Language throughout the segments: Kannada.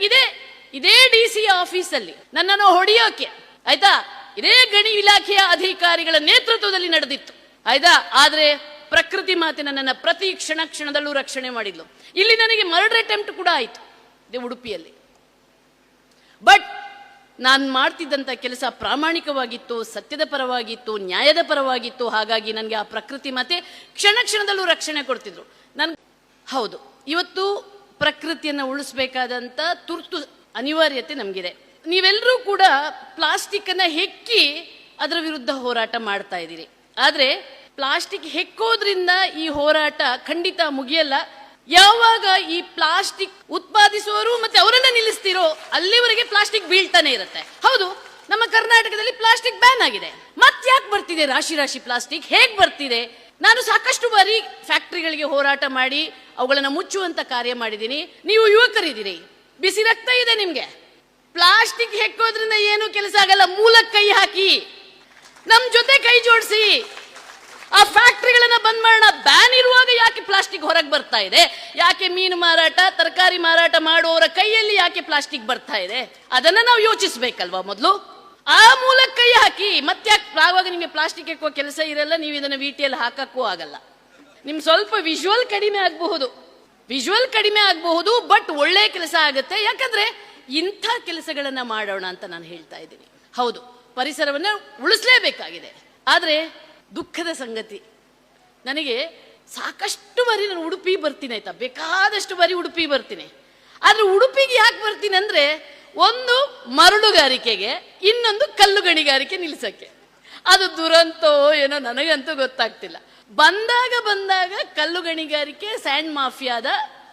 ಇದೇ ಇದೇ ಡಿ ಸಿ ಆಫೀಸಲ್ಲಿ ನನ್ನನ್ನು ಹೊಡೆಯೋಕೆ, ಆಯ್ತಾ? ಇದೇ ಗಣಿ ಇಲಾಖೆಯ ಅಧಿಕಾರಿಗಳ ನೇತೃತ್ವದಲ್ಲಿ ನಡೆದಿತ್ತು, ಆಯ್ತಾ? ಆದ್ರೆ ಪ್ರಕೃತಿ ಮಾತೆ ನನ್ನ ಪ್ರತಿ ಕ್ಷಣ ಕ್ಷಣದಲ್ಲೂ ರಕ್ಷಣೆ ಮಾಡಿದ್ಲು. ಇಲ್ಲಿ ನನಗೆ ಮರ್ಡರ್ ಅಟೆಂಪ್ಟ್ ಕೂಡ ಆಯ್ತು, ಇದೆ ಉಡುಪಿಯಲ್ಲಿ. ಬಟ್ ನಾನು ಮಾಡ್ತಿದ್ದಂಥ ಕೆಲಸ ಪ್ರಾಮಾಣಿಕವಾಗಿತ್ತು, ಸತ್ಯದ ಪರವಾಗಿತ್ತು, ನ್ಯಾಯದ ಪರವಾಗಿತ್ತು, ಹಾಗಾಗಿ ನನಗೆ ಆ ಪ್ರಕೃತಿ ಮತ್ತೆ ಕ್ಷಣ ಕ್ಷಣದಲ್ಲೂ ರಕ್ಷಣೆ ಕೊಡ್ತಿದ್ರು. ನನ್ ಹೌದು, ಇವತ್ತು ಪ್ರಕೃತಿಯನ್ನು ಉಳಿಸ್ಬೇಕಾದಂಥ ತುರ್ತು ಅನಿವಾರ್ಯತೆ ನಮಗಿದೆ. ನೀವೆಲ್ಲರೂ ಕೂಡ ಪ್ಲಾಸ್ಟಿಕ್ ಅನ್ನ ಹೆಕ್ಕಿ ಅದರ ವಿರುದ್ಧ ಹೋರಾಟ ಮಾಡ್ತಾ ಇದ್ದೀರಿ. ಆದರೆ ಪ್ಲಾಸ್ಟಿಕ್ ಹೆಕ್ಕೋದ್ರಿಂದ ಈ ಹೋರಾಟ ಖಂಡಿತ ಮುಗಿಯಲ್ಲ. ಯಾವಾಗ ಈ ಪ್ಲಾಸ್ಟಿಕ್ ಉತ್ಪಾದಿಸುವವರು ಮತ್ತೆ ಅವರನ್ನ ನಿಲ್ಲಿಸ್ತಿರೋ ಅಲ್ಲಿವರೆಗೆ ಪ್ಲಾಸ್ಟಿಕ್ ಬೀಳ್ತಾನೆ ಇರುತ್ತೆ. ಹೌದು, ನಮ್ಮ ಕರ್ನಾಟಕದಲ್ಲಿ ಪ್ಲಾಸ್ಟಿಕ್ ಬ್ಯಾನ್ ಆಗಿದೆ. ಮತ್ತ್ಯಾಕ್ ಬರ್ತಿದೆ ರಾಶಿ ರಾಶಿ ಪ್ಲಾಸ್ಟಿಕ್? ಹೇಗೆ ಬರ್ತಿದೆ? ನಾನು ಸಾಕಷ್ಟು ಬಾರಿ ಫ್ಯಾಕ್ಟ್ರಿಗಳಿಗೆ ಹೋರಾಟ ಮಾಡಿ ಅವುಗಳನ್ನು ಮುಚ್ಚುವಂತ ಕಾರ್ಯ ಮಾಡಿದ್ದೀನಿ. ನೀವು ಯುವಕರಿದ್ದೀರಿ. ಬಿಸಿ ರಕ್ತ ಇದೆ ನಿಮಗೆ. ಪ್ಲಾಸ್ಟಿಕ್ ಹೆಕ್ಕೋದ್ರಿಂದ ಏನು ಕೆಲಸ ಆಗಲ್ಲ. ಮೂಲ ಕೈ ಹಾಕಿ. ನಮ್ಮ ಜೊತೆ ಕೈ ಜೋಡಿಸಿ. ಆ ಫ್ಯಾಕ್ಟ್ರಿಗಳನ್ನ ಬಂದ್ ಮಾಡೋಣ. ಬ್ಯಾನ್ ಇರುವಾಗ ಯಾಕೆ ಪ್ಲಾಸ್ಟಿಕ್ ಹೊರಗೆ ಬರ್ತಾ ಇದೆ? ಯಾಕೆ ಮೀನು ಮಾರಾಟ, ತರಕಾರಿ ಮಾರಾಟ ಮಾಡುವವರ ಕೈಯಲ್ಲಿ ಯಾಕೆ ಪ್ಲಾಸ್ಟಿಕ್ ಬರ್ತಾ ಇದೆ? ಅದನ್ನ ನಾವು ಯೋಚಿಸ್ಬೇಕಲ್ವಾ ಮೊದಲು? ಆ ಮೂಲಕ ಕೈ ಹಾಕಿ ಮತ್ತ್ಯಾಕೆ ಆವಾಗ ನಿಮಗೆ ಪ್ಲಾಸ್ಟಿಕ್ ಹಾಕುವ ಕೆಲಸ ಇರಲ್ಲ, ನೀವು ಇದನ್ನ ವಿಟಿಯಲ್ಲಿ ಹಾಕಕ್ಕೂ ಆಗಲ್ಲ. ನಿಮ್ ಸ್ವಲ್ಪ ವಿಜುವಲ್ ಕಡಿಮೆ ಆಗಬಹುದು. ವಿಜುವಲ್ ಕಡಿಮೆ ಆಗಬಹುದು ಬಟ್ ಒಳ್ಳೆ ಕೆಲಸ ಆಗುತ್ತೆ. ಯಾಕಂದ್ರೆ ಇಂಥ ಕೆಲಸಗಳನ್ನ ಮಾಡೋಣ ಅಂತ ನಾನು ಹೇಳ್ತಾ ಇದ್ದೀನಿ. ಹೌದು, ಪರಿಸರವನ್ನ ಉಳಿಸಲೇಬೇಕಾಗಿದೆ. ಆದ್ರೆ ದುಃಖದ ಸಂಗತಿ. ನನಗೆ ಸಾಕಷ್ಟು ಬಾರಿ ನಾನು ಉಡುಪಿ ಬರ್ತೀನಿ ಆಯ್ತಾ? ಬೇಕಾದಷ್ಟು ಬಾರಿ ಉಡುಪಿ ಬರ್ತೀನಿ. ಆದ್ರೆ ಉಡುಪಿಗೆ ಯಾಕೆ ಬರ್ತೀನಿ ಅಂದ್ರೆ ಒಂದು ಮರಳುಗಾರಿಕೆಗೆ, ಇನ್ನೊಂದು ಕಲ್ಲು ಗಣಿಗಾರಿಕೆ ನಿಲ್ಸಕ್ಕೆ ಅದು ದುರಂತೋ ಏನೋ ನನಗಂತೂ ಗೊತ್ತಾಗ್ತಿಲ್ಲ. ಬಂದಾಗ ಬಂದಾಗ ಕಲ್ಲು ಗಣಿಗಾರಿಕೆ ಸ್ಯಾಂಡ್ ಮಾಫಿಯಾದ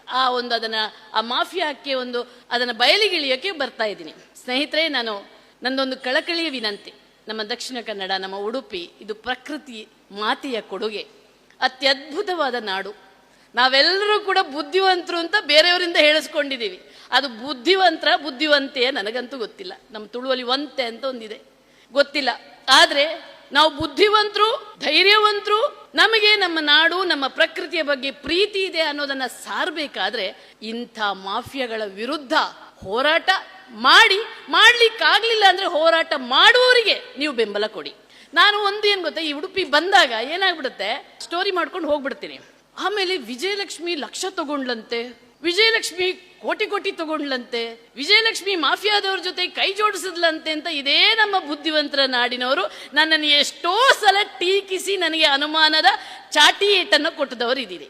ಆ ಒಂದು ಅದನ್ನ, ಆ ಮಾಫಿಯಾಕ್ಕೆ ಒಂದು ಅದನ್ನ ಬಯಲಿಗಿಳಿಯೋಕೆ ಬರ್ತಾ ಇದ್ದೀನಿ. ಸ್ನೇಹಿತರೆ, ನಾನು ನಂದೊಂದು ಕಳಕಳಿಯ ವಿನಂತಿ. ನಮ್ಮ ದಕ್ಷಿಣ ಕನ್ನಡ, ನಮ್ಮ ಉಡುಪಿ, ಇದು ಪ್ರಕೃತಿ ಮಾತೆಯ ಕೊಡುಗೆ. ಅತ್ಯದ್ಭುತವಾದ ನಾಡು. ನಾವೆಲ್ಲರೂ ಕೂಡ ಬುದ್ಧಿವಂತರು ಅಂತ ಬೇರೆಯವರಿಂದ ಹೇಳಿಸ್ಕೊಂಡಿದ್ದೀವಿ. ಅದು ಬುದ್ಧಿವಂತರ ಬುದ್ಧಿವಂತೆಯೇ ನನಗಂತೂ ಗೊತ್ತಿಲ್ಲ. ನಮ್ಮ ತುಳುವಲ್ಲಿ ವಂತೆ ಅಂತ ಒಂದಿದೆ. ಗೊತ್ತಿಲ್ಲ. ಆದರೆ ನಾವು ಬುದ್ಧಿವಂತರು, ಧೈರ್ಯವಂತರು, ನಮಗೆ ನಮ್ಮ ನಾಡು, ನಮ್ಮ ಪ್ರಕೃತಿಯ ಬಗ್ಗೆ ಪ್ರೀತಿ ಇದೆ ಅನ್ನೋದನ್ನ ಸಾರಬೇಕಾದ್ರೆ ಇಂಥ ಮಾಫಿಯಾಗಳ ವಿರುದ್ಧ ಹೋರಾಟ ಮಾಡಿ, ಮಾಡ್ಲಿಕ್ಕಾಗ್ಲಿಲ್ಲ ಅಂದ್ರೆ ಹೋರಾಟ ಮಾಡುವವರಿಗೆ ನೀವು ಬೆಂಬಲ ಕೊಡಿ. ನಾನು ಒಂದು ಏನು ಗೊತ್ತಾ, ಈ ಉಡುಪಿ ಬಂದಾಗ ಏನಾಗ್ಬಿಡುತ್ತೆ ಸ್ಟೋರಿ ಮಾಡ್ಕೊಂಡು ಹೋಗ್ಬಿಡ್ತೀನಿ. ಆಮೇಲೆ ವಿಜಯಲಕ್ಷ್ಮಿ ಲಕ್ಷ ತಗೊಂಡ್ಲಂತೆ ವಿಜಯಲಕ್ಷ್ಮಿ ಕೋಟಿ ಕೋಟಿ ತಗೊಂಡ್ಲಂತೆ, ವಿಜಯಲಕ್ಷ್ಮಿ ಮಾಫಿಯಾದವ್ರ ಜೊತೆ ಕೈ ಜೋಡಿಸಿದ್ಲಂತೆ ಅಂತ ಇದೇ ನಮ್ಮ ಬುದ್ಧಿವಂತರ ನಾಡಿನವರು. ನನ್ನನ್ನು ಎಷ್ಟೋ ಸಲ ಟೀಕಿಸಿ ನನಗೆ ಅನುಮಾನದ ಚಾಟಿ ಏಟನ್ನು ಕೊಟ್ಟದವರು ಇದ್ದೀರಿ.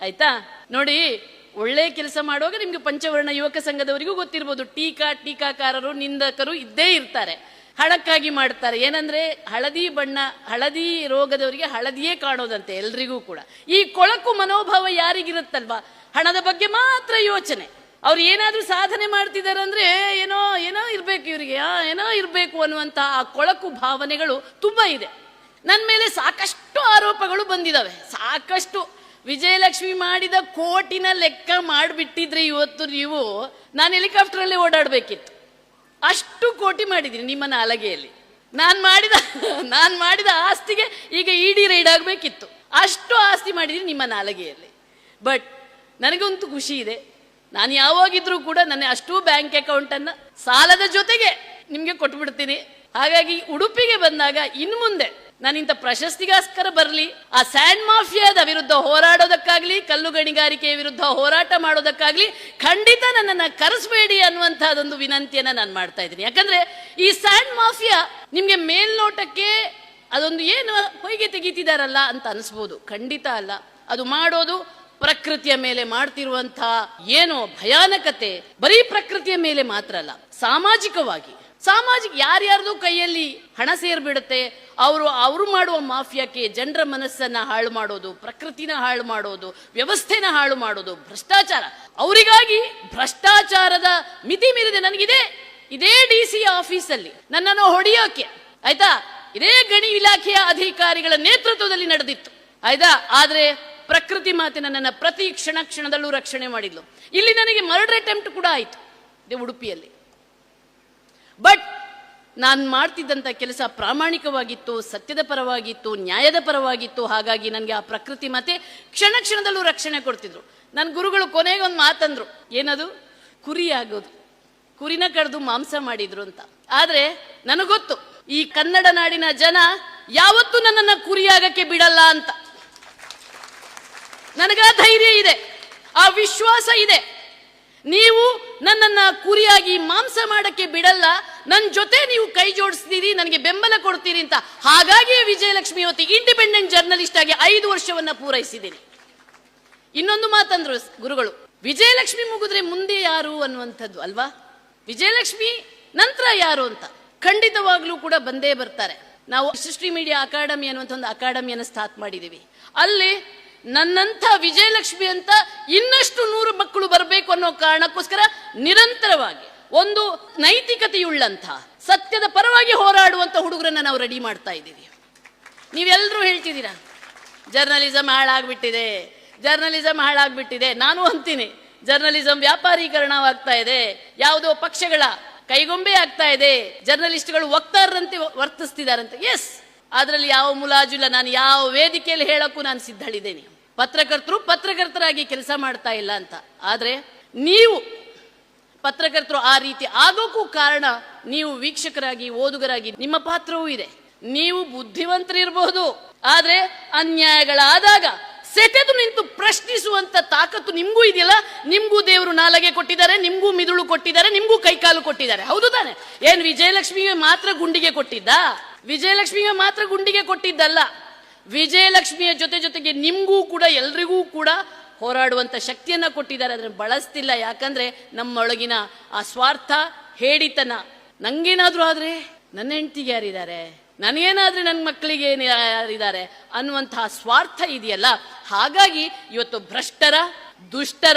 ಆಯ್ತಾ? ನೋಡಿ, ಒಳ್ಳೆ ಕೆಲಸ ಮಾಡುವಾಗ ನಿಮ್ಗೆ ಪಂಚವರ್ಣ ಯುವಕ ಸಂಘದವರಿಗೂ ಗೊತ್ತಿರ್ಬೋದು, ಟೀಕಾ, ಟೀಕಾಕಾರರು, ನಿಂದಕರು ಇದ್ದೇ ಇರ್ತಾರೆ. ಹಣಕ್ಕಾಗಿ ಮಾಡ್ತಾರೆ. ಏನಂದ್ರೆ, ಹಳದಿ ಬಣ್ಣ, ಹಳದಿ ರೋಗದವರಿಗೆ ಹಳದಿಯೇ ಕಾಣೋದಂತೆ ಎಲ್ರಿಗೂ ಕೂಡ. ಈ ಕೊಳಕು ಮನೋಭಾವ ಯಾರಿಗಿರುತ್ತಲ್ವಾ? ಹಣದ ಬಗ್ಗೆ ಮಾತ್ರ ಯೋಚನೆ. ಅವ್ರು ಏನಾದರೂ ಸಾಧನೆ ಮಾಡ್ತಿದ್ದಾರೆ ಅಂದ್ರೆ ಏನೋ ಏನೋ ಇರಬೇಕು ಇವರಿಗೆ ಏನೋ ಇರಬೇಕು ಅನ್ನುವಂತ ಆ ಕೊಳಕು ಭಾವನೆಗಳು ತುಂಬಾ ಇದೆ. ನನ್ನ ಮೇಲೆ ಸಾಕಷ್ಟು ಆರೋಪಗಳು ಬಂದಿದ್ದಾವೆ ಸಾಕಷ್ಟು ವಿಜಯಲಕ್ಷ್ಮಿ ಮಾಡಿದ ಕೋಟಿನ ಲೆಕ್ಕ ಮಾಡಿಬಿಟ್ಟಿದ್ರೆ ಇವತ್ತು ನೀವು. ನಾನು ಹೆಲಿಕಾಪ್ಟರ್ ಓಡಾಡಬೇಕಿತ್ತು. ಓಡಾಡ್ಬೇಕಿತ್ತು ಅಷ್ಟು ಕೋಟಿ ಮಾಡಿದ್ದೀನಿ ನಿಮ್ಮ ನಾಲಗೆಯಲ್ಲಿ ನಾನು ಮಾಡಿದ ನಾನು ಮಾಡಿದ ಆಸ್ತಿಗೆ ಈಗ ಇಡಿ ರೈಡ್ ಆಗಬೇಕಿತ್ತು. ಅಷ್ಟು ಆಸ್ತಿ ಮಾಡಿದ್ದೀನಿ ನಿಮ್ಮ ನಾಲಗೆಯಲ್ಲಿ ಬಟ್ ನನಗಂತೂ ಖುಷಿ ಇದೆ. ನಾನು ಯಾವಾಗಿದ್ರೂ ಕೂಡ ನನ್ನ ಅಷ್ಟೂ ಬ್ಯಾಂಕ್ ಅಕೌಂಟನ್ನು ಸಾಲದ ಜೊತೆಗೆ ನಿಮಗೆ ಕೊಟ್ಬಿಡ್ತೀನಿ. ಹಾಗಾಗಿ ಉಡುಪಿಗೆ ಬಂದಾಗ ಇನ್ನು ಮುಂದೆ ನಾನು ಇಂಥ ಪ್ರಶಸ್ತಿಗೋಸ್ಕರ ಬರಲಿ, ಆ ಸ್ಯಾಂಡ್ ಮಾಫಿಯಾದ ವಿರುದ್ಧ ಹೋರಾಡೋದಕ್ಕಾಗ್ಲಿ, ಕಲ್ಲು ಗಣಿಗಾರಿಕೆಯ ವಿರುದ್ಧ ಹೋರಾಟ ಮಾಡೋದಕ್ಕಾಗ್ಲಿ ಖಂಡಿತ ನನ್ನನ್ನು ಕರೆಸಬೇಡಿ ಅನ್ನುವಂತಹದೊಂದು ವಿನಂತಿಯನ್ನು ನಾನು ಮಾಡ್ತಾ ಇದ್ದೀನಿ. ಯಾಕಂದ್ರೆ ಈ ಸ್ಯಾಂಡ್ ಮಾಫಿಯಾ ನಿಮಗೆ ಮೇಲ್ನೋಟಕ್ಕೆ ಅದೊಂದು ಏನು ಹೊಯ್ಗೆ ತೆಗೀತಿದಾರಲ್ಲ ಅಂತ ಅನಿಸ್ಬೋದು. ಖಂಡಿತ ಅಲ್ಲ. ಅದು ಮಾಡೋದು ಪ್ರಕೃತಿಯ ಮೇಲೆ ಮಾಡ್ತಿರುವಂತಹ ಏನು ಭಯಾನಕತೆ, ಬರೀ ಪ್ರಕೃತಿಯ ಮೇಲೆ ಮಾತ್ರ ಅಲ್ಲ, ಸಾಮಾಜಿಕವಾಗಿ. ಸಾಮಾಜಿಕ ಯಾರ್ಯಾರ್ದು ಕೈಯಲ್ಲಿ ಹಣ ಸೇರ್ಬಿಡುತ್ತೆ, ಅವರು ಅವರು ಮಾಡುವ ಮಾಫಿಯಾಕ್ಕೆ ಜನರ ಮನಸ್ಸನ್ನ ಹಾಳು ಮಾಡೋದು, ಪ್ರಕೃತಿನ ಹಾಳು ಮಾಡೋದು, ವ್ಯವಸ್ಥೆನ ಹಾಳು ಮಾಡೋದು, ಭ್ರಷ್ಟಾಚಾರ. ಅವರಿಗಾಗಿ ಭ್ರಷ್ಟಾಚಾರದ ಮಿತಿ ಮೀರಿದೆ, ನನಗಿದೆ. ಇದೇ ಡಿ ಸಿ ಆಫೀಸಲ್ಲಿ, ನನ್ನನ್ನು ಹೊಡೆಯೋಕೆ. ಆಯ್ತಾ? ಇದೇ ಗಣಿ ಇಲಾಖೆಯ ಅಧಿಕಾರಿಗಳ ನೇತೃತ್ವದಲ್ಲಿ ನಡೆದಿತ್ತು. ಆಯ್ತಾ? ಆದ್ರೆ ಪ್ರಕೃತಿ ಮಾತೆ ನನ್ನನ್ನು ಪ್ರತಿ ಕ್ಷಣ ಕ್ಷಣದಲ್ಲೂ ರಕ್ಷಣೆ ಮಾಡಿದ್ಲು. ಇಲ್ಲಿ ನನಗೆ ಮರ್ಡರ್ ಅಟೆಂಪ್ಟ್ ಕೂಡ ಆಯಿತು ಇದೇ ಉಡುಪಿಯಲ್ಲಿ. ಬಟ್ ನಾನು ಮಾಡ್ತಿದ್ದಂಥ ಕೆಲಸ ಪ್ರಾಮಾಣಿಕವಾಗಿತ್ತು, ಸತ್ಯದ ಪರವಾಗಿತ್ತು, ನ್ಯಾಯದ ಪರವಾಗಿತ್ತು, ಹಾಗಾಗಿ ನನಗೆ ಆ ಪ್ರಕೃತಿ ಮಾತೆ ಕ್ಷಣ ಕ್ಷಣದಲ್ಲೂ ರಕ್ಷಣೆ ಕೊಡ್ತಿದ್ರು. ನನ್ನ ಗುರುಗಳು ಕೊನೆಗೆ ಒಂದು ಮಾತಂದ್ರು, ಏನದು? ಕುರಿ ಆಗೋದು. ಕುರಿನ ಕಡ್ದು ಮಾಂಸ ಮಾಡಿದ್ರು ಅಂತ. ಆದ್ರೆ ನನಗೊತ್ತು, ಈ ಕನ್ನಡ ನಾಡಿನ ಜನ ಯಾವತ್ತೂ ನನ್ನನ್ನು ಕುರಿಯಾಗಕ್ಕೆ ಬಿಡಲ್ಲ ಅಂತ. ನನಗ ಧೈರ್ಯ ಇದೆ, ಆ ವಿಶ್ವಾಸ ಇದೆ. ನೀವು ನನ್ನನ್ನ ಕುರಿಯಾಗಿ ಮಾಂಸ ಮಾಡಕ್ಕೆ ಬಿಡಲ್ಲ ನನ್ನ ಜೊತೆ ನೀವು ಕೈ ಜೋಡಿಸ್ತೀರಿ, ನನಗೆ ಬೆಂಬಲ ಕೊಡ್ತೀರಿ ಅಂತ ಹಾಗಾಗಿಯೇ ವಿಜಯಲಕ್ಷ್ಮಿ ಅವತ್ತು ಇಂಡಿಪೆಂಡೆಂಟ್ ಜರ್ನಲಿಸ್ಟ್ ಆಗಿ ಐದು ವರ್ಷವನ್ನ ಪೂರೈಸಿದ್ದೀನಿ. ಇನ್ನೊಂದು ಮಾತಂದ್ರು ಗುರುಗಳು, ವಿಜಯಲಕ್ಷ್ಮಿ ಮುಗಿದ್ರೆ ಮುಂದೆ ಯಾರು ಅನ್ನುವಂಥದ್ದು ಅಲ್ವಾ? ವಿಜಯಲಕ್ಷ್ಮಿ ನಂತರ ಯಾರು ಅಂತ? ಖಂಡಿತವಾಗ್ಲೂ ಕೂಡ ಬಂದೇ ಬರ್ತಾರೆ. ನಾವು ಸೃಷ್ಟಿ ಮೀಡಿಯಾ ಅಕಾಡೆಮಿ ಅನ್ನುವಂಥ ಒಂದು ಅಕಾಡೆಮಿಯನ್ನು ಸ್ಟಾರ್ಟ್ ಮಾಡಿದ್ದೀವಿ. ಅಲ್ಲಿ ನನ್ನಂಥ ವಿಜಯಲಕ್ಷ್ಮಿ ಅಂತ ಇನ್ನಷ್ಟು ನೂರು ಮಕ್ಕಳು ಬರಬೇಕು ಅನ್ನೋ ಕಾರಣಕ್ಕೋಸ್ಕರ ನಿರಂತರವಾಗಿ ಒಂದು ನೈತಿಕತೆಯುಳ್ಳಂಥ, ಸತ್ಯದ ಪರವಾಗಿ ಹೋರಾಡುವಂಥ ಹುಡುಗರನ್ನ ನಾವು ರೆಡಿ ಮಾಡ್ತಾ ಇದ್ದೀವಿ. ನೀವೆಲ್ಲರೂ ಹೇಳ್ತಿದ್ದೀರಾ? ಜರ್ನಲಿಸಮ್ ಹಾಳಾಗ್ಬಿಟ್ಟಿದೆ ಜರ್ನಲಿಸಮ್ ಹಾಳಾಗ್ಬಿಟ್ಟಿದೆ. ನಾನು ಅಂತೀನಿ ಜರ್ನಲಿಸಮ್ ವ್ಯಾಪಾರೀಕರಣವಾಗ್ತಾ ಇದೆ, ಯಾವುದೋ ಪಕ್ಷಗಳ ಕೈಗೊಂಬೆ ಆಗ್ತಾ ಇದೆ, ಜರ್ನಲಿಸ್ಟ್ಗಳು ವಕ್ತಾರರಂತೆ ವರ್ತಿಸ್ತಿದಾರಂತೆ. ಎಸ್ ಅದರಲ್ಲಿ ಯಾವ ಮುಲಾಜು ಇಲ್ಲ ನಾನು ಯಾವ ವೇದಿಕೆಯಲ್ಲಿ ಹೇಳಕ್ಕೂ ನಾನು ಸಿದ್ಧಳಿದ್ದೇನೆ. ಪತ್ರಕರ್ತರು ಪತ್ರಕರ್ತರಾಗಿ ಕೆಲಸ ಮಾಡ್ತಾ ಇಲ್ಲ ಅಂತ. ಆದರೆ ನೀವು ಪತ್ರಕರ್ತರು ಆ ರೀತಿ ಆಗೋಕ್ಕೂ ಕಾರಣ ನೀವು ವೀಕ್ಷಕರಾಗಿ, ಓದುಗರಾಗಿ, ನಿಮ್ಮ ಪಾತ್ರವೂ ಇದೆ. ನೀವು ಬುದ್ಧಿವಂತರಿರಬಹುದು ಆದರೆ ಅನ್ಯಾಯಗಳಾದಾಗ ಸೆಟೆದು ನಿಂತು ಪ್ರಶ್ನಿಸುವಂತ ತಾಕತ್ತು ನಿಮ್ಗೂ ಇದೆಯಲ್ಲ? ನಿಮ್ಗೂ ದೇವರು ನಾಲಗೆ ಕೊಟ್ಟಿದ್ದಾರೆ, ನಿಮ್ಗೂ ಮಿದುಳು ಕೊಟ್ಟಿದ್ದಾರೆ, ನಿಮ್ಗೂ ಕೈಕಾಲು ಕೊಟ್ಟಿದ್ದಾರೆ. ಹೌದು ತಾನೆ. ಏನ್ ವಿಜಯಲಕ್ಷ್ಮಿಗೆ ಮಾತ್ರ ಗುಂಡಿಗೆ ಕೊಟ್ಟಿದ್ದ? ವಿಜಯಲಕ್ಷ್ಮಿಗೆ ಮಾತ್ರ ಗುಂಡಿಗೆ ಕೊಟ್ಟಿದ್ದಲ್ಲ. ವಿಜಯಲಕ್ಷ್ಮಿಯ ಜೊತೆ ಜೊತೆಗೆ ನಿಮಗೂ ಕೂಡ, ಎಲ್ರಿಗೂ ಕೂಡ ಹೋರಾಡುವಂಥ ಶಕ್ತಿಯನ್ನು ಕೊಟ್ಟಿದ್ದಾರೆ. ಅದನ್ನು ಬಳಸ್ತಿಲ್ಲ. ಯಾಕಂದ್ರೆ ನಮ್ಮೊಳಗಿನ ಆ ಸ್ವಾರ್ಥ ಹೇಡಿತನ ನನಗೇನಾದರೂ ಆದರೆ ನನ್ನ ಹೆಂಡತಿಗೆ ಯಾರಿದ್ದಾರೆ? ನನಗೇನಾದ್ರೆ ನನ್ನ ಮಕ್ಕಳಿಗೆ ಏನು ಯಾರಿದ್ದಾರೆ? ಅನ್ನುವಂತಹ ಸ್ವಾರ್ಥ ಇದೆಯಲ್ಲ. ಹಾಗಾಗಿ ಇವತ್ತು ಭ್ರಷ್ಟರ, ದುಷ್ಟರ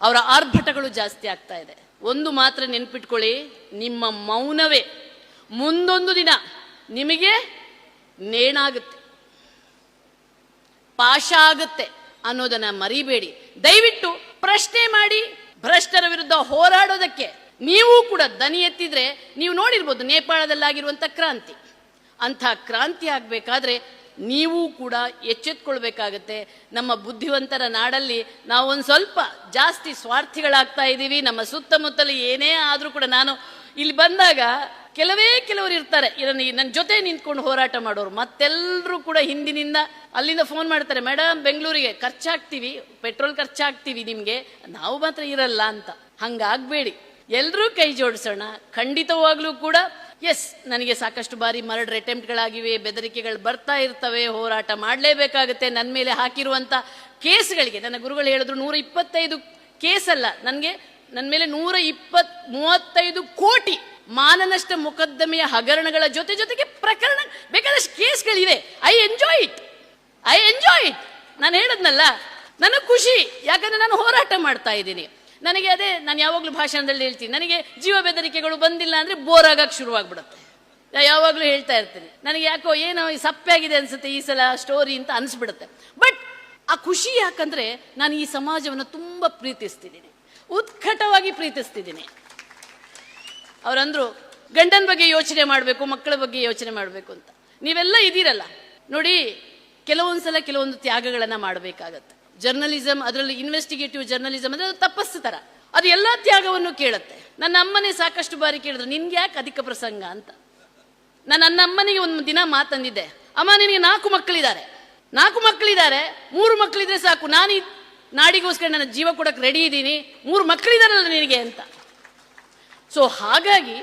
ಅವರ ಆರ್ಭಟಗಳು ಜಾಸ್ತಿ ಆಗ್ತಾ ಇದೆ. ಒಂದು ಮಾತ್ರ ನೆನ್ಪಿಟ್ಕೊಳ್ಳಿ, ನಿಮ್ಮ ಮೌನವೇ. ಮುಂದೊಂದು ದಿನ ನಿಮಗೆ ನೇಣಾಗುತ್ತೆ. ಪಾಶ ಆಗುತ್ತೆ ಅನ್ನೋದನ್ನ ಮರಿಬೇಡಿ. ದಯವಿಟ್ಟು ಪ್ರಶ್ನೆ ಮಾಡಿ, ಭ್ರಷ್ಟರ ವಿರುದ್ಧ ಹೋರಾಡೋದಕ್ಕೆ ನೀವು ಕೂಡ ದನಿ ಎತ್ತಿದ್ರೆ ನೀವು ನೋಡಿರ್ಬೋದು ನೇಪಾಳದಲ್ಲಾಗಿರುವಂತ ಕ್ರಾಂತಿ. ಅಂಥ ಕ್ರಾಂತಿ ಆಗಬೇಕಾದ್ರೆ ನೀವು ಕೂಡ ಎಚ್ಚೆತ್ಕೊಳ್ಬೇಕಾಗತ್ತೆ. ನಮ್ಮ ಬುದ್ಧಿವಂತರ ನಾಡಲ್ಲಿ ನಾವು ಒಂದು ಸ್ವಲ್ಪ ಜಾಸ್ತಿ ಸ್ವಾರ್ಥಿಗಳಾಗ್ತಾ ಇದ್ದೀವಿ ನಮ್ಮ ಸುತ್ತಮುತ್ತಲು ಏನೇ ಆದರೂ ಕೂಡ ನಾನು ಇಲ್ಲಿ ಬಂದಾಗ ಕೆಲವೇ ಕೆಲವರು ಇರ್ತಾರೆ. ಇದನ್ನ ನನ್ನ ಜೊತೆ ನಿಂತ್ಕೊಂಡು ಹೋರಾಟ ಮಾಡೋರು. ಮತ್ತೆಲ್ಲರೂ ಕೂಡ ಹಿಂದಿನಿಂದ ಅಲ್ಲಿಂದ ಫೋನ್ ಮಾಡ್ತಾರೆ ಮೇಡಮ್ ಬೆಂಗಳೂರಿಗೆ ಖರ್ಚಾಗ್ತೀವಿ, ಪೆಟ್ರೋಲ್ ಖರ್ಚಾಗ್ತೀವಿ ನಿಮಗೆ. ನಾವು ಮಾತ್ರ ಇರಲ್ಲ ಅಂತ. ಹಂಗಾಗಬೇಡಿ. ಎಲ್ಲರೂ ಕೈ ಜೋಡಿಸೋಣ. ಖಂಡಿತವಾಗ್ಲೂ ಕೂಡ ಎಸ್ ನನಗೆ ಸಾಕಷ್ಟು ಬಾರಿ ಮರ್ಡರ್ ಅಟೆಂಪ್ಟ್ಗಳಾಗಿವೆ, ಬೆದರಿಕೆಗಳು ಬರ್ತಾ ಇರ್ತವೆ, ಹೋರಾಟ ಮಾಡಲೇಬೇಕಾಗುತ್ತೆ ನನ್ನ ಮೇಲೆ ಹಾಕಿರುವಂಥ ಕೇಸ್ಗಳಿಗೆ. ನನ್ನ ಗುರುಗಳು ಹೇಳಿದ್ರು ನೂರ ಇಪ್ಪತ್ತೈದು ಕೇಸಲ್ಲ, ನನಗೆ ನನ್ನ ಮೇಲೆ ನೂರ ಇಪ್ಪತ್ ಮೂವತ್ತೈದು ಕೋಟಿ ಮಾನನಷ್ಟ ಮೊಕದ್ದಮೆಯ ಹಗರಣಗಳ ಜೊತೆ ಜೊತೆಗೆ ಪ್ರಕರಣ ಬೇಕಾದಷ್ಟು ಕೇಸ್ಗಳಿವೆ. I enjoy it I enjoy it ನಾನು ಹೇಳದ್ನಲ್ಲ, ನನಗೆ ಖುಷಿ, ಯಾಕಂದ್ರೆ ನಾನು ಹೋರಾಟ ಮಾಡ್ತಾ ಇದ್ದೀನಿ. ನನಗೆ ಅದೇ, ನಾನು ಯಾವಾಗಲೂ ಭಾಷಣದಲ್ಲಿ ಹೇಳ್ತೀನಿ, ನನಗೆ ಜೀವ ಬೆದರಿಕೆಗಳು ಬಂದಿಲ್ಲ ಅಂದರೆ ಬೋರ್ ಆಗಕ್ಕೆ ಶುರುವಾಗ್ಬಿಡುತ್ತೆ. ಯಾವಾಗಲೂ ಹೇಳ್ತಾ ಇರ್ತೀನಿ, ನನಗೆ ಯಾಕೋ ಏನೋ ಈ ಸಪ್ಪೆಯಾಗಿದೆ ಅನ್ಸುತ್ತೆ ಈ ಸಲ ಸ್ಟೋರಿ ಅಂತ ಅನಿಸ್ಬಿಡುತ್ತೆ. ಬಟ್ ಆ ಖುಷಿ ಯಾಕಂದ್ರೆ ನಾನು ಈ ಸಮಾಜವನ್ನು ತುಂಬ ಪ್ರೀತಿಸ್ತಿದ್ದೀನಿ. ಉತ್ಕಟವಾಗಿ ಪ್ರೀತಿಸ್ತಿದ್ದೀನಿ. ಅವರಂದ್ರು, ಗಂಡನ ಬಗ್ಗೆ ಯೋಚನೆ ಮಾಡಬೇಕು, ಮಕ್ಕಳ ಬಗ್ಗೆ ಯೋಚನೆ ಮಾಡಬೇಕು ಅಂತ. ನೀವೆಲ್ಲ ಇದ್ದೀರಲ್ಲ. ನೋಡಿ ಕೆಲವೊಂದ್ಸಲ ಕೆಲವೊಂದು ತ್ಯಾಗಗಳನ್ನ ಮಾಡಬೇಕಾಗತ್ತೆ. ಜರ್ನಲಿಸಮ್ ಅದರಲ್ಲಿ ಇನ್ವೆಸ್ಟಿಗೇಟಿವ್ ಜರ್ನಲಿಸಮ್ ಅಂದರೆ ಅದು ತಪಸ್ಸು ತರ. ಅದು ಎಲ್ಲಾ ತ್ಯಾಗವನ್ನು ಕೇಳುತ್ತೆ. ನನ್ನ ಅಮ್ಮನೇ ಸಾಕಷ್ಟು ಬಾರಿ ಕೇಳಿದ್ರು, ನಿನ್ಗೆ ಯಾಕೆ ಅಧಿಕ ಪ್ರಸಂಗ? ಅಂತ. ನಾನು ನನ್ನ ಅಮ್ಮನಿಗೆ ಒಂದು ದಿನ ಮಾತಂದಿದ್ದೆ ಅಮ್ಮ, ನಿನಗೆ ನಾಲ್ಕು ಮಕ್ಕಳಿದ್ದಾರೆ ನಾಲ್ಕು ಮಕ್ಕಳಿದ್ದಾರೆ ಮೂರು ಮಕ್ಕಳಿದ್ರೆ ಸಾಕು. ನಾನು ನಾಡಿಗೋಸ್ಕರ ನನ್ನ ಜೀವ ಕೊಡಕ್ಕೆ ರೆಡಿ ಇದ್ದೀನಿ. ಮೂರು ಮಕ್ಕಳಿದಾರಲ್ಲ ನಿನಗೆ? ಅಂತ. ಸೊ ಹಾಗಾಗಿ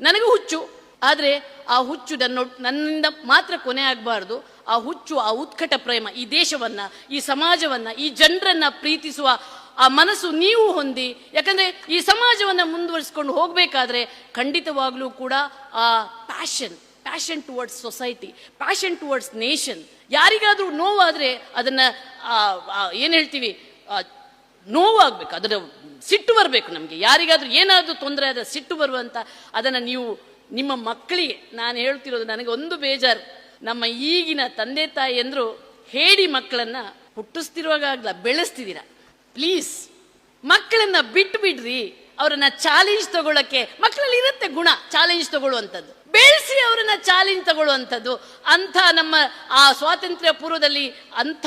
ನನಗೂ ಹುಚ್ಚು. ಆದರೆ ಆ ಹುಚ್ಚು ನನ್ನ, ನನ್ನಿಂದ ಮಾತ್ರ ಕೊನೆ ಆಗಬಾರ್ದು. ಆ ಹುಚ್ಚು, ಆ ಉತ್ಕಟ ಪ್ರೇಮ, ಈ ದೇಶವನ್ನ, ಈ ಸಮಾಜವನ್ನ, ಈ ಜನರನ್ನ ಪ್ರೀತಿಸುವ ಆ ಮನಸ್ಸು ನೀವು ಹೊಂದಿ. ಯಾಕಂದ್ರೆ ಈ ಸಮಾಜವನ್ನ ಮುಂದುವರಿಸ್ಕೊಂಡು ಹೋಗಬೇಕಾದ್ರೆ ಖಂಡಿತವಾಗ್ಲೂ ಕೂಡ ಆ passion passion towards society passion towards nation ಯಾರಿಗಾದರೂ ನೋವಾದರೆ ಅದನ್ನ ಏನು ಹೇಳ್ತೀವಿ? ನೋವಾಗ್ಬೇಕು, ಅದರ ಸಿಟ್ಟು ಬರಬೇಕು ನಮಗೆ. ಯಾರಿಗಾದರೂ ಏನಾದರೂ ತೊಂದರೆ ಆದರೆ ಸಿಟ್ಟು ಬರುವಂಥ ಅದನ್ನು ನೀವು ನಿಮ್ಮ ಮಕ್ಕಳಿಗೆ, ನಾನು ಹೇಳ್ತಿರೋದು ನನಗೆ ಒಂದು ಬೇಜಾರು. ನಮ್ಮ ಈಗಿನ ತಂದೆ ತಾಯಿ ಹೇಳಿ ಹೇಡಿ ಮಕ್ಕಳನ್ನ ಹುಟ್ಟಿಸ್ತಿರುವಾಗಲ್ಲ ಬೆಳೆಸ್ತಿದ್ದೀರಾ ಪ್ಲೀಸ್, ಮಕ್ಕಳನ್ನ ಬಿಟ್ಟು ಬಿಡ್ರಿ ಅವರನ್ನ ಚಾಲೆಂಜ್ ತಗೊಳ್ಳೋಕ್ಕೆ ಮಕ್ಕಳಲ್ಲಿ ಇರುತ್ತೆ ಗುಣ, ಚಾಲೆಂಜ್ ತಗೊಳ್ಳುವಂಥದ್ದು. ಬೆಳೆಸಿ ಅವರನ್ನ ಚಾಲೆಂಜ್ ತಗೊಳ್ಳುವಂಥದ್ದು. ಅಂಥ ನಮ್ಮ ಆ ಸ್ವಾತಂತ್ರ್ಯ ಪೂರ್ವದಲ್ಲಿ ಅಂಥ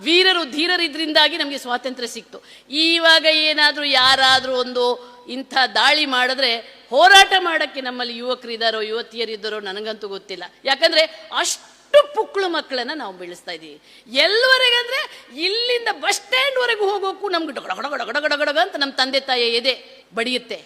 ವೀರರು ಧೀರರಿದ್ರಿಂದಾಗಿ ನಮಗೆ ಸ್ವಾತಂತ್ರ್ಯ ಸಿಕ್ತು. ಈವಾಗ ಏನಾದರೂ ಯಾರಾದರೂ ಒಂದು ಇಂಥ ದಾಳಿ ಮಾಡಿದ್ರೆ ಹೋರಾಟ ಮಾಡೋಕ್ಕೆ ನಮ್ಮಲ್ಲಿ ಯುವಕರಿದ್ದಾರೋ ಯುವತಿಯರಿದ್ದಾರೋ ನನಗಂತೂ ಗೊತ್ತಿಲ್ಲ. ಯಾಕಂದರೆ ಅಷ್ಟು ಪುಕ್ಕಳು ಮಕ್ಕಳನ್ನ ನಾವು ಬೆಳೆಸ್ತಾ ಇದ್ದೀವಿ. ಎಲ್ಲವರೆಗಂದ್ರೆ ಇಲ್ಲಿಂದ ಬಸ್ ಸ್ಟ್ಯಾಂಡ್ವರೆಗೂ ಹೋಗೋಕ್ಕೂ ನಮ್ಗೆ ಡೊಗಡ ಗಡ ಗಡ ಗಡ ಗಡ ಅಂತ ನಮ್ಮ ತಂದೆ ತಾಯಿ ಎದೆ ಬಡಿಯುತ್ತೆ.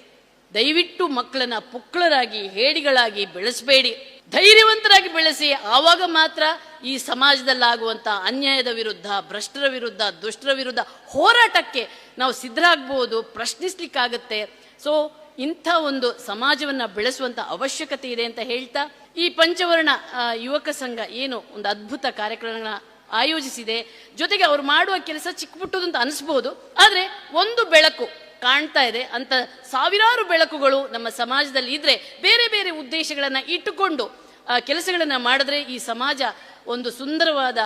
ದಯವಿಟ್ಟು ಮಕ್ಕಳನ್ನ ಪುಕ್ಕಳರಾಗಿ ಹೇಡಿಗಳಾಗಿ ಬೆಳೆಸಬೇಡಿ. ಧೈರ್ಯವಂತರಾಗಿ ಬೆಳೆಸಿ, ಆವಾಗ ಮಾತ್ರ ಈ ಸಮಾಜದಲ್ಲಾಗುವಂಥ ಅನ್ಯಾಯದ ವಿರುದ್ಧ, ಭ್ರಷ್ಟರ ವಿರುದ್ಧ, ದುಷ್ಟರ ವಿರುದ್ಧ ಹೋರಾಟಕ್ಕೆ ನಾವು ಸಿದ್ಧರಾಗ್ಬೋದು, ಪ್ರಶ್ನಿಸ್ಲಿಕ್ಕಾಗತ್ತೆ. ಸೊ ಇಂಥ ಒಂದು ಸಮಾಜವನ್ನು ಬೆಳೆಸುವಂಥ ಅವಶ್ಯಕತೆ ಇದೆ ಅಂತ ಹೇಳ್ತಾ, ಈ ಪಂಚವರ್ಣ ಯುವಕ ಸಂಘ ಏನು ಒಂದು ಅದ್ಭುತ ಕಾರ್ಯಕ್ರಮಗಳನ್ನ ಆಯೋಜಿಸಿದೆ. ಜೊತೆಗೆ ಅವ್ರು ಮಾಡುವ ಕೆಲಸ ಚಿಕ್ಕ ಪುಟ್ಟದಂತ ಅನಿಸ್ಬೋದು, ಆದರೆ ಒಂದು ಬೆಳಕು ಕಾಣ್ತಾ ಇದೆ ಅಂತ ಸಾವಿರಾರು ಬೆಳಕುಗಳು ನಮ್ಮ ಸಮಾಜದಲ್ಲಿ ಇದ್ರೆ ಬೇರೆ ಬೇರೆ ಉದ್ದೇಶಗಳನ್ನ ಇಟ್ಟುಕೊಂಡು ಕೆಲಸಗಳನ್ನ ಮಾಡಿದ್ರೆ ಈ ಸಮಾಜ ಒಂದು ಸುಂದರವಾದ,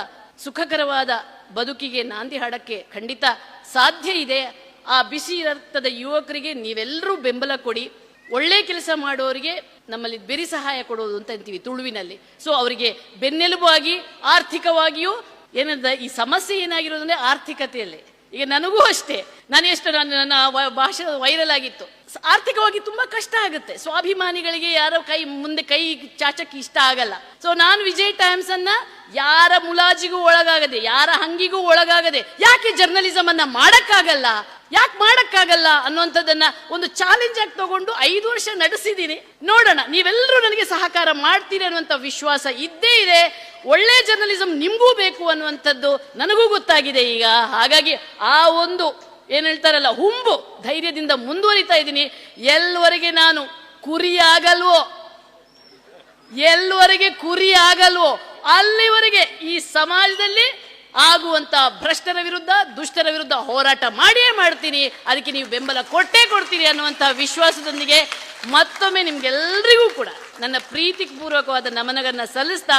ಸುಖಕರವಾದ ಬದುಕಿಗೆ ನಾಂದಿ ಹಾಡಕ್ಕೆ ಖಂಡಿತ ಸಾಧ್ಯ ಇದೆ. ಆ ಬಿಸಿ ರಕ್ತದ ಯುವಕರಿಗೆ ನೀವೆಲ್ಲರೂ ಬೆಂಬಲ ಕೊಡಿ. ಒಳ್ಳೆ ಕೆಲಸ ಮಾಡೋರಿಗೆ ನಮ್ಮಲ್ಲಿ ಬೆರಿ ಸಹಾಯ ಕೊಡೋದು ಅಂತ ಅಂತೀವಿ ತುಳುವಿನಲ್ಲಿ. ಸೊ ಅವರಿಗೆ ಬೆನ್ನೆಲುಬು ಆಗಿ ಆರ್ಥಿಕವಾಗಿಯೂ ಏನಂದ ಈ ಸಮಸ್ಯೆ ಏನಾಗಿರೋದಂದ್ರೆ ಆರ್ಥಿಕತೆಯಲ್ಲಿ. ಈಗ ನನಗೂ ಅಷ್ಟೇ. ನಾನು ಎಷ್ಟು ನನ್ನ ನನ್ನ ಭಾಷೆ ವೈರಲ್ ಆಗಿತ್ತು. ಆರ್ಥಿಕವಾಗಿ ತುಂಬಾ ಕಷ್ಟ ಆಗುತ್ತೆ. ಸ್ವಾಭಿಮಾನಿಗಳಿಗೆ ಯಾರ ಕೈ ಮುಂದೆ ಕೈ ಚಾಚಕ್ಕೆ ಇಷ್ಟ ಆಗಲ್ಲ. ಸೊ ನಾನು ವಿಜಯ್ ಟೈಮ್ಸ್ ಅನ್ನ ಯಾರ ಮುಲಾಜಿಗೂ ಒಳಗಾಗದೆ, ಯಾರ ಹಂಗಿಗೂ ಒಳಗಾಗದೆ, ಯಾಕೆ ಜರ್ನಲಿಸಮ್ ಅನ್ನ ಮಾಡಕ್ಕಾಗಲ್ಲ, ಯಾಕೆ ಮಾಡಕ್ಕಾಗಲ್ಲ ಅನ್ನುವಂಥದ್ದನ್ನ ಒಂದು ಚಾಲೆಂಜ್ ಆಗಿ ತಗೊಂಡು ಐದು ವರ್ಷ ನಡೆಸಿದ್ದೀನಿ ನೋಡೋಣ ನೀವೆಲ್ಲರೂ ನನಗೆ ಸಹಕಾರ ಮಾಡ್ತೀರಿ ಅನ್ನುವಂಥ ವಿಶ್ವಾಸ ಇದ್ದೇ ಇದೆ. ಒಳ್ಳೆ ಜರ್ನಲಿಸಂ ನಿಮಗೂ ಬೇಕು ಅನ್ನುವಂಥದ್ದು ನನಗೂ ಗೊತ್ತಾಗಿದೆ ಈಗ. ಹಾಗಾಗಿ ಆ ಒಂದು, ಏನು ಹೇಳ್ತಾರಲ್ಲ, ಹುಂಬು ಧೈರ್ಯದಿಂದ ಮುಂದುವರಿತಾ ಇದ್ದೀನಿ. ಎಲ್ಲವರೆಗೆ ನಾನು ಕುರಿಯಾಗಲ್ವೋ? ಎಲ್ಲವರೆಗೆ ಕುರಿ ಆಗಲ್ವೋ ಅಲ್ಲಿವರೆಗೆ ಈ ಸಮಾಜದಲ್ಲಿ ಆಗುವಂತ ಭ್ರಷ್ಟರ ವಿರುದ್ಧ, ದುಷ್ಟರ ವಿರುದ್ಧ ಹೋರಾಟ ಮಾಡಿಯೇ ಮಾಡ್ತೀನಿ. ಅದಕ್ಕೆ ನೀವು ಬೆಂಬಲ ಕೊಟ್ಟೇ ಕೊಡ್ತೀರಿ ಅನ್ನುವಂತಹ ವಿಶ್ವಾಸದೊಂದಿಗೆ ಮತ್ತೊಮ್ಮೆ ನಿಮ್ಗೆಲ್ರಿಗೂ ಕೂಡ ನನ್ನ ಪ್ರೀತಿ ಪೂರ್ವಕವಾದ ನಮನಗಳನ್ನು ಸಲ್ಲಿಸ್ತಾ